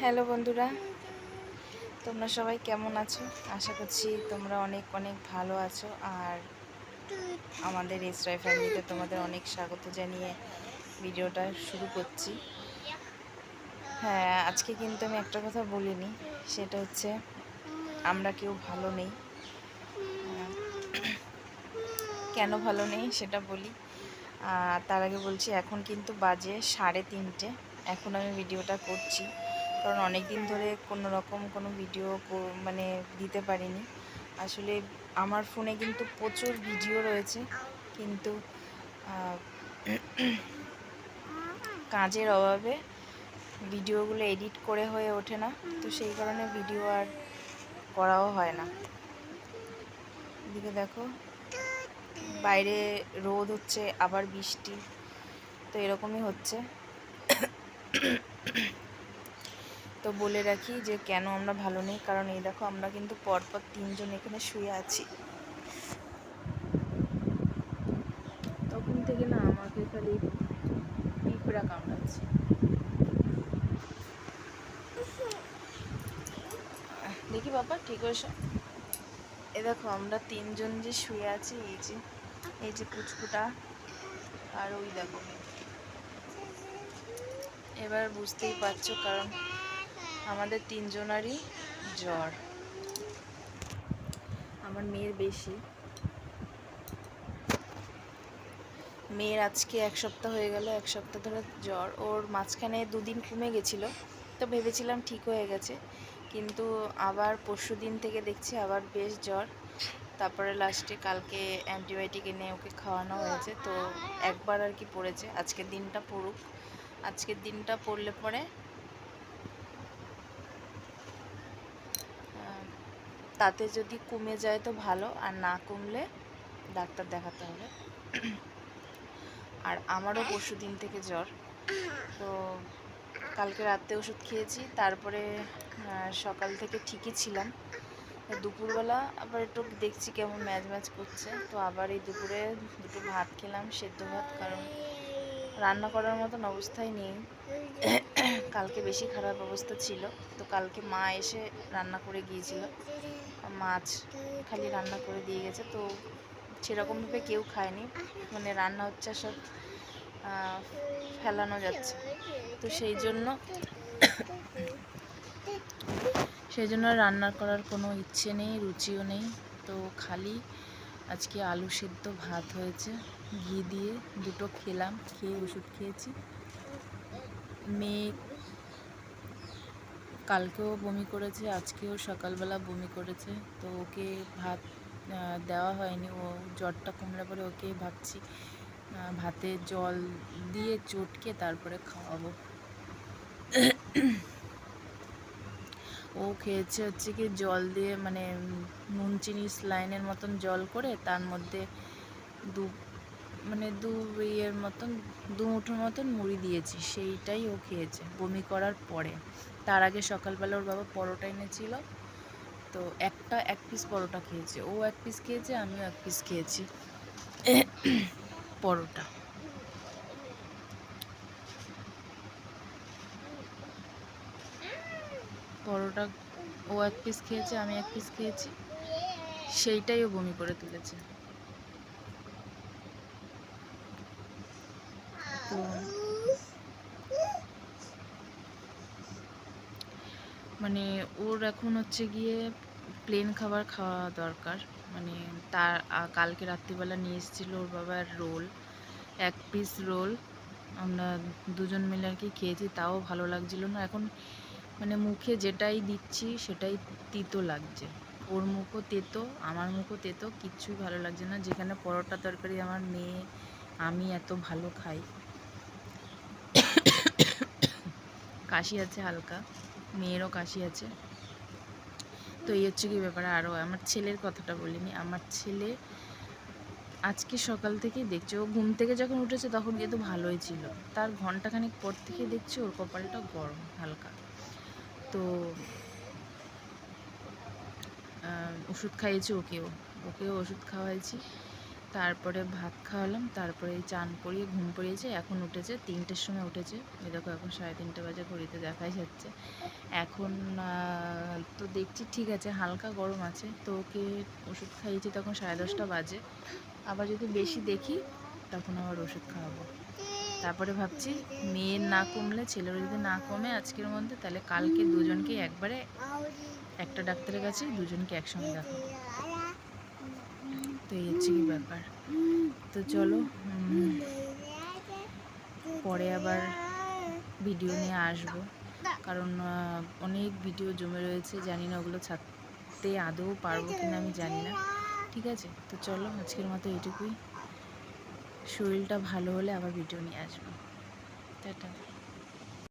Hello বন্ধুরা, তোমরা সবাই কেমন আছো? আশা করছি তোমরা অনেক অনেক ভালো আছো। আর আমাদের এসরাই ফ্যামিলিতে তোমাদের অনেক স্বাগত জানিয়ে ভিডিওটা শুরু করছি। হ্যাঁ আজকে কিন্তু আমি একটা কথা বলিনি, সেটা হচ্ছে আমরা কেউ ভালো নেই। কেন ভালো নেই সেটা বলি। তার আগে বলছি, এখন কিন্তু বাজে সাড়ে তিনটে, এখন আমি ভিডিওটা করছি। কারণ অনেক দিন ধরে কোনো রকম কোনো ভিডিও মানে দিতে পারিনি। আসলে আমার ফোনে কিন্তু প্রচুর ভিডিও রয়েছে, কিন্তু কাজের অভাবে ভিডিওগুলো এডিট করে হয়ে ওঠে না, তো সেই কারণে ভিডিও আর করাও হয় না। এদিকে দেখো, বাইরে রোদ হচ্ছে, আবার বৃষ্টি, তো এরকমই হচ্ছে। তো বলে রাখি যে কেন আমরা ভালো নেই? কারণ এই দেখো, আমরা কিন্তু পরপর তিনজন এখানে শুয়ে আছি। তখন থেকে না আমাকে খালি পিঁপড়া কামড়াচ্ছে। দেখি বাবা, ঠিক হয়েছে? এ দেখো, আমরা তিনজন যে শুয়ে আছি, এই যে এই যে পুচকুটা আর ওই দেখো। এবার বুঝতেই পারছ, কারণ আমাদের তিনজনারই জ্বর। আমার মেয়ের বেশি। মেয়ের আজকে এক সপ্তাহ হয়ে গেল এক সপ্তাহ ধরে জ্বর। ওর মাঝখানে দুদিন কমে গেছিল তো ভেবেছিলাম ঠিক হয়ে গেছে। কিন্তু আবার পরশু দিন থেকে দেখছি আবার বেশ জ্বর। তারপরে লাস্টে কালকে অ্যান্টিবায়োটিক এনে ওকে খাওয়ানো হয়েছে তো একবার আর কি পড়েছে। আজকের দিনটা পড়ুক। আজকের দিনটা পড়লে পরে তাতে যদি কমে যায় তো ভালো, আর না কমলে ডাক্তার দেখাতে হবে। আর আমারও পরশু দিন থেকে জ্বর। তো কালকে রাতে ওষুধ খেয়েছি, তারপরে সকাল থেকে ঠিকই ছিলাম। দুপুরবেলা আবার একটু দেখছি কেমন ম্যাচ ম্যাচ করছে। তো আবার এই দুপুরে দুটো ভাত খেলাম, সেদ্ধ ভাত, কারণ রান্না করার মতন অবস্থায় নেই। কালকে বেশি খারাপ অবস্থা ছিল। তো কালকে মা এসে রান্না করে গিয়েছিল। মাছ খালি রান্না করে দিয়ে গেছে। তো সেরকমভাবে কেউ খায়নি। মানে রান্না হচ্ছে সব ফেলানো যাচ্ছে। তো সেই জন্য সেই জন্য রান্না করার কোনো ইচ্ছে নেই, রুচিও নেই। তো খালি আজকে আলু সেদ্ধ ভাত হয়েছে। ঘি দিয়ে দুটো খেলাম, খেয়ে ওষুধ খেয়েছি। মেয়ে কালকেও বমি করেছে, আজকেও সকালবেলা বমি করেছে। তো ওকে ভাত দেওয়া হয়নি। ও জ্বরটা কমলে পরে ওকে ভাবছি ভাতে জল দিয়ে চটকে তারপরে খাওয়াবো। ও খেয়েছে হচ্ছে কি জল দিয়ে মানে নুন, চিনি, স্লাইনের মতন জল করে তার মধ্যে দু মানে দু ইয়ের মতন, দু মুঠোর মতন মুড়ি দিয়েছি, সেইটাই ও খেয়েছে, বমি করার পরে। তার আগে সকালবেলা ওর বাবা পরোটা এনেছিল, তো একটা এক পিস পরোটা খেয়েছে। ও এক পিস খেয়েছে, আমিও এক পিস খেয়েছি, পরোটা। পরোটা ও এক পিস খেয়েছে, আমি এক পিস খেয়েছি, সেইটাই ও বমি করে তুলেছে। মানে ওর এখন হচ্ছে গিয়ে প্লেন খাবার খাওয়া দরকার। মানে তার কালকে রাত্রিবেলা নিয়ে এসেছিল ওর বাবার রোল, এক পিস রোল। আমরা দুজন মিলে আর কি খেয়েছি, তাও ভালো লাগছিল না। এখন মানে মুখে যেটাই দিচ্ছি সেটাই তিতো লাগছে। ওর মুখও তেতো, আমার মুখও তেতো, কিচ্ছুই ভালো লাগছে না। যেখানে পরোটা তরকারি আমার মেয়ে, আমি এত ভালো খাই। কাশি আছে হালকা, মেয়েরও কাশি আছে। তো এই হচ্ছে কি ব্যাপার, আরও আমার ছেলের কথাটা বলিনি, আমার ছেলে আজকে সকাল থেকেই দেখছে, ও ঘুম থেকে যখন উঠেছে তখন কিন্তু ভালোই ছিল, তার ঘন্টাখানেক পর থেকে দেখছি ওর কপালটা গরম, হালকা। তো ওষুধ খাইয়েছি ওকেও ওকেও ওষুধ খাওয়াইছি। তারপরে ভাত খাওয়ালাম, তারপরে চান করিয়ে ঘুম পড়িয়েছে এখন উঠেছে, তিনটের সময় উঠেছে। দেখো, এখন সাড়ে তিনটে বাজে, ঘড়িতে দেখাই যাচ্ছে। এখন তো দেখছি ঠিক আছে, হালকা গরম আছে, তো ওকে ওষুধ খাইয়েছি তখন সাড়ে দশটা বাজে। আবার যদি বেশি দেখি, তখন আবার ওষুধ খাওয়াবো। তারপরে ভাবছি, মেয়ের না কমলে, ছেলের যদি না কমে আজকের মধ্যে, তাহলে কালকে দুজনকে একবারে, একটা ডাক্তারের কাছে দুজনকে একসঙ্গে দেখাবো। তো এই হচ্ছে কি ব্যাপার। তো চলো পরে আবার ভিডিও নিয়ে আসব। কারণ অনেক ভিডিও জমে রয়েছে, জানি না ওগুলো ছাড়তে আদৌ পারব কিনা আমি জানি না। ঠিক আছে? তো চলো, আজকের মতো এটুকুই শরীরটা ভালো হলে আবার ভিডিও নিয়ে আসব। টাটা।